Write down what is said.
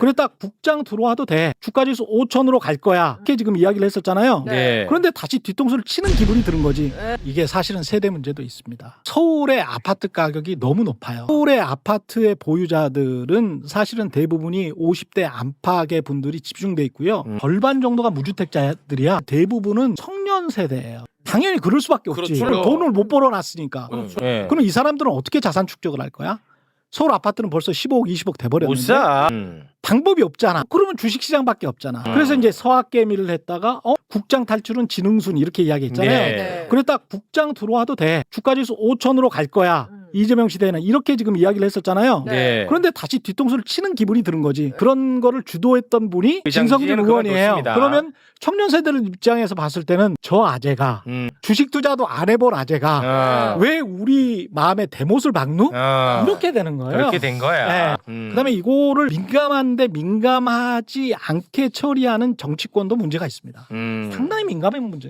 그랬다 국장 들어와도 돼. 주가지수 5천으로 갈 거야. 이렇게 지금 이야기를 했었잖아요. 네. 그런데 다시 뒤통수를 치는 기분이 드는 거지. 네. 이게 사실은 세대 문제도 있습니다. 서울의 아파트 가격이 너무 높아요. 서울의 아파트의 보유자들은 사실은 대부분이 50대 안팎의 분들이 집중돼 있고요. 음. 절반 정도가 무주택자들이야. 대부분은 청년 세대예요. 당연히 그럴 수밖에 없지. 그렇죠. 돈을 못 벌어놨으니까. 네. 그럼 이 사람들은 어떻게 자산 축적을 할 거야? 서울 아파트는 벌써 15억, 20억 못 돼버렸는데 사. 음. 방법이 없잖아. 그러면 주식시장밖에 없잖아. 음. 그래서 이제 서학개미를 했다가 어 국장 탈출은 진흥순 이렇게 이야기했잖아요. 네. 네. 그랬다 국장 들어와도 돼. 주가지수 5천으로 갈 거야. 음. 이재명 시대에는 이렇게 지금 이야기를 했었잖아요. 네. 그런데 다시 뒤통수를 치는 기분이 드는 거지. 그런 거를 주도했던 분이 그 진성준 의원이에요. 그만뒀습니다. 그러면 청년 세대들 입장에서 봤을 때는 저 아재가 음. 주식 투자도 안 해본 아재가 아. 왜 우리 마음에 대못을 박누? 아. 이렇게 되는 거예요. 그렇게 된 거야. 네. 음. 그다음에 이거를 민감한데 민감하지 않게 처리하는 정치권도 문제가 있습니다. 음. 상당히 민감한 문제.